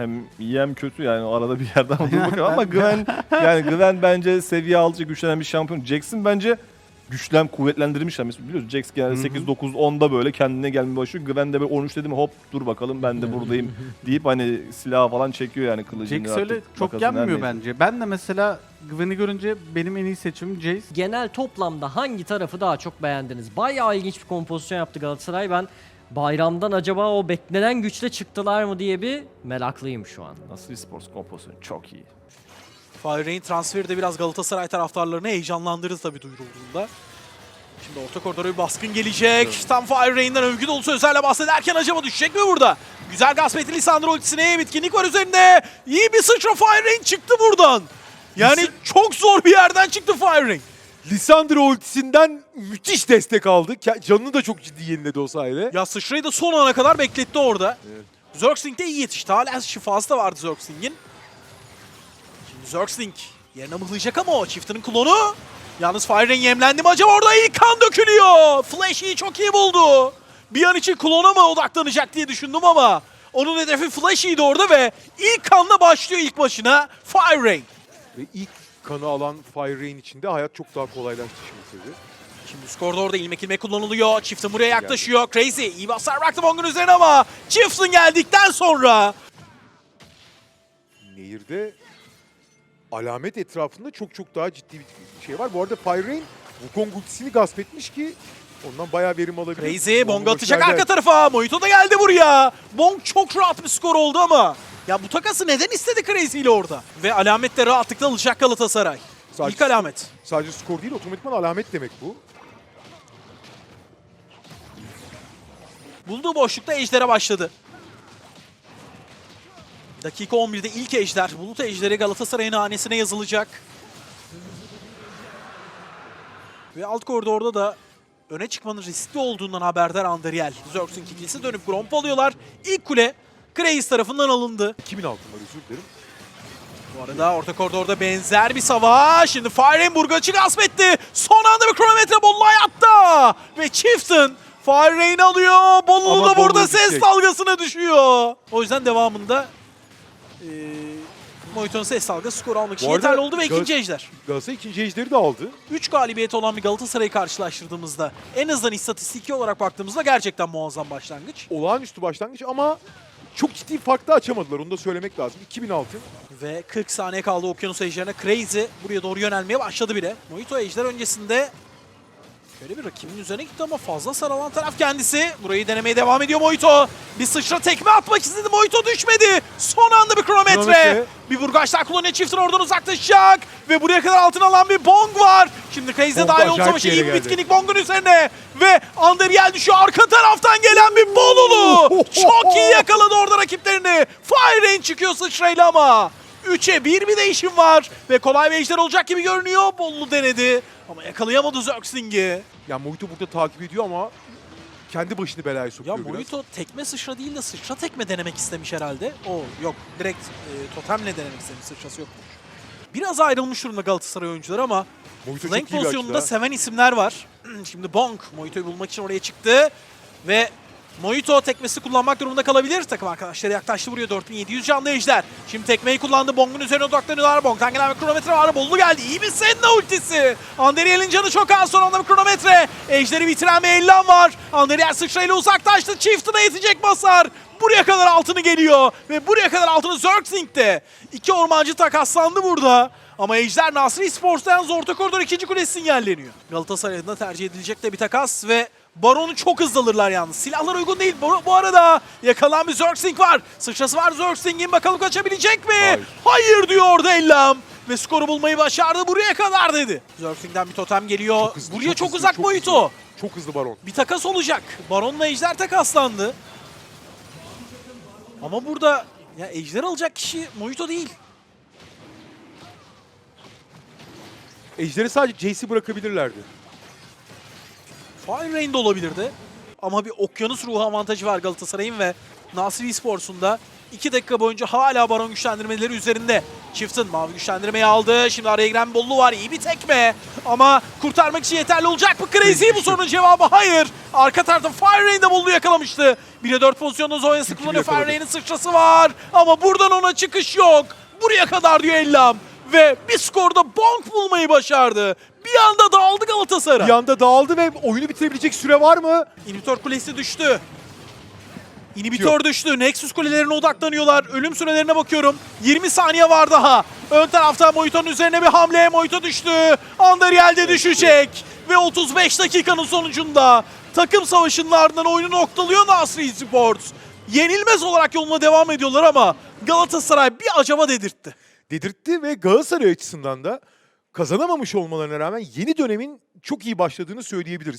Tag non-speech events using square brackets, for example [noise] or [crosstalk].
hem iyi hem kötü yani arada bir yerde ama [laughs] dur bakalım ama Gwen yani Gwen bence seviye aldıkça güçlenen bir şampiyon. Jackson bence güçlen kuvvetlendirilmiş yani mesela biliyorsun Jax genelde 8 9 10'da böyle kendine gelmeye başlıyor. Gwen de böyle 13 dedi mi hop dur bakalım ben de buradayım [laughs] deyip hani silah falan çekiyor yani kılıcını. Jax öyle çok neyse. bence. Ben de mesela Gwen'i görünce benim en iyi seçimim Jace. Genel toplamda hangi tarafı daha çok beğendiniz? Bayağı ilginç bir kompozisyon yaptı Galatasaray. Ben bayramdan acaba o beklenen güçle çıktılar mı diye bir meraklıyım şu an. Nasıl Sports kompozisyonu çok iyi. Fahreyn transferi de biraz Galatasaray taraftarlarını heyecanlandırdı tabii duyurulduğunda. Şimdi orta koridora bir baskın gelecek. Tam Fahreyn'den övgü dolu sözlerle bahsederken acaba düşecek mi burada? Güzel gasp etti Lisandro ultisine. Bitkinlik var üzerinde. İyi bir sıçra Fahreyn çıktı buradan. Yani çok zor bir yerden çıktı Fahreyn. Lisandro ultisinden müthiş destek aldı. Ke- Canını da çok ciddi yeniledi o sayede. Ya sıçrayı da son ana kadar bekletti orada. Zergsting de iyi yetişti. Hala şifası da vardı Zergsting'in. Şimdi Zergsting yerine mıhlayacak ama o çiftinin klonu. Yalnız Fire'in yemlendi mi acaba orada ilk kan dökülüyor. Flash'i çok iyi buldu. Bir an için klona mı odaklanacak diye düşündüm ama onun hedefi Flash'iydi orada ve ilk kanla başlıyor ilk başına Fire Rain. Ve ilk kanı alan Fire Rain içinde hayat çok daha kolaylaştı şimdi tabii. Şimdi skorda orada ilmek ilmek kullanılıyor. Chieftain buraya yaklaşıyor. Crazy iyi basar bıraktı Bong'un üzerine ama Chieftain geldikten sonra Nehirde alamet etrafında çok çok daha ciddi bir şey var. Bu arada Fire Rain Wukong ultisini gasp etmiş ki ondan bayağı verim alabilir. Crazy Bong atacak arka tarafa. Mojito da geldi buraya. Bong çok rahat bir skor oldu ama. Ya bu takası neden istedi Crazy ile orada? Ve alametle rahatlıkla alacak Galatasaray. Sadece- İlk alamet. Sadece skor değil otomatikman alamet demek bu. Bulduğu boşlukta Ejder'e başladı. Dakika 11'de ilk Ejder. Bulut Ejder'i Galatasaray'ın hanesine yazılacak. Ve alt koridorda da öne çıkmanın riskli olduğundan haberdar Andriel. Zerx'in ikilisi dönüp Gromp alıyorlar. İlk kule Graves tarafından alındı. 2000 altın var özür dilerim. Bu arada orta koridorda benzer bir savaş. Şimdi Fireburg açı gasp etti. Son anda bir kronometre Bolu hayatta. Ve Chieftain Fire alıyor. Ama da burada ses düşecek. dalgasına düşüyor. O yüzden devamında eee Mojito'nun ses dalgası skor almak için Bu arada yeterli oldu ve Gal- ikinci ejder. Galatasaray ikinci ejderi de aldı. 3 galibiyeti olan bir Galatasaray'ı karşılaştırdığımızda en azından istatistiki olarak baktığımızda gerçekten muazzam başlangıç. Olağanüstü başlangıç ama çok ciddi fark da açamadılar. Onu da söylemek lazım. 2000 altın. Ve 40 saniye kaldı Okyanus Ejder'ine. Crazy buraya doğru yönelmeye başladı bile. Mojito Ejder öncesinde şöyle bir rakibin üzerine gitti ama fazla saralan taraf kendisi. Burayı denemeye devam ediyor Mojito. Bir sıçra tekme atmak istedi. Mojito düşmedi. Son anda bir kronometre. Kronometre. Bir vurgaçlar kullanıyor. Çiftin oradan uzaklaşacak. Ve buraya kadar altın alan bir Bong var. Şimdi Bong dahil savaşa bir iyi bir bitkinlik Bong'un üzerine. Ve Underyel düşüyor. Arka taraftan gelen bir Bolulu. [laughs] Çok iyi yakaladı orada rakiplerini. Fire Rain çıkıyor sıçrayla ama. 3'e 1 bir değişim var. Ve kolay bir ejder olacak gibi görünüyor. Bolulu denedi. Ama yakalayamadı Zerxling'i. Ya Mojito burada takip ediyor ama kendi başını belaya Ya sokuyor biraz. Mojito tekme sıçra değil de sıçra tekme denemek istemiş herhalde. O yok direkt e, totemle denemek istemiş sıçrası yokmuş. Biraz ayrılmış durumda Galatasaray oyuncuları ama Flank çok iyi bir pozisyonunda açıda. seven isimler var. [clears throat] Şimdi Bonk Mojito'yu bulmak için oraya çıktı. Ve Mojito tekmesi kullanmak durumunda kalabilir. Takım arkadaşları yaklaştı buraya 4700 canlı ejder. Şimdi tekmeyi kullandı. Bong'un üzerine odaklanıyorlar. Bong'dan gelen bir kronometre var. Bollu geldi. İyi bir Senna ultisi. Anderiel'in canı çok az. Son anda bir kronometre. Ejderi bitiren bir Ellan var. Anderiel sıçrayla uzaklaştı. Chieftain'a yetecek basar. Buraya kadar altını geliyor. Ve buraya kadar altını Zerxing'de. İki ormancı takaslandı burada. Ama Ejder Nasri Sports'ta yalnız orta koridor ikinci kulesi sinyalleniyor. Galatasaray adına tercih edilecek de bir takas ve Baron'u çok hızlı alırlar yalnız. Silahlar uygun değil. Bu, bu arada yakalan bir Zerxing var. Sıçrası var Zerxing'in. Bakalım kaçabilecek mi? Hayır, Hayır. diyor orada Ellam. Ve skoru bulmayı başardı. Buraya kadar dedi. Zerxing'den bir totem geliyor. Çok hızlı, Buraya çok, çok hızlı, uzak çok hızlı. Çok hızlı Baron. Bir takas olacak. Baron'la Ejder takaslandı. Ama burada ya Ejder alacak kişi Mojito değil. Ejder'i sadece JC bırakabilirlerdi. Fire Rain de olabilirdi. Ama bir okyanus ruhu avantajı var Galatasaray'ın ve Nasri Sports'un da 2 dakika boyunca hala baron güçlendirmeleri üzerinde. Chieftain mavi güçlendirmeyi aldı. Şimdi araya giren Bollu var. İyi bir tekme. Ama kurtarmak için yeterli olacak mı? Crazy bu sorunun cevabı hayır. Arka tarafta Fire Rain de Bollu'yu yakalamıştı. 1'e 4 pozisyonda Zoya'sı kullanıyor. yakaladı. Ferre'nin sıçrası var ama buradan ona çıkış yok. Buraya kadar diyor Ellam. Ve bir skorda bonk bulmayı başardı. Bir anda dağıldı Galatasaray. Bir anda dağıldı ve oyunu bitirebilecek süre var mı? İnhibitor kulesi düştü. İnhibitor düştü. Nexus kulelerine odaklanıyorlar. Ölüm sürelerine bakıyorum. 20 saniye var daha. Ön tarafta Mojito'nun üzerine bir hamle. Mojito düştü. Underyel de düşecek. Ve 35 dakikanın sonucunda takım savaşının ardından oyunu noktalıyor Nasri Sports. Yenilmez olarak yoluna devam ediyorlar ama Galatasaray bir acaba dedirtti. Dedirtti ve Galatasaray açısından da kazanamamış olmalarına rağmen yeni dönemin çok iyi başladığını söyleyebiliriz.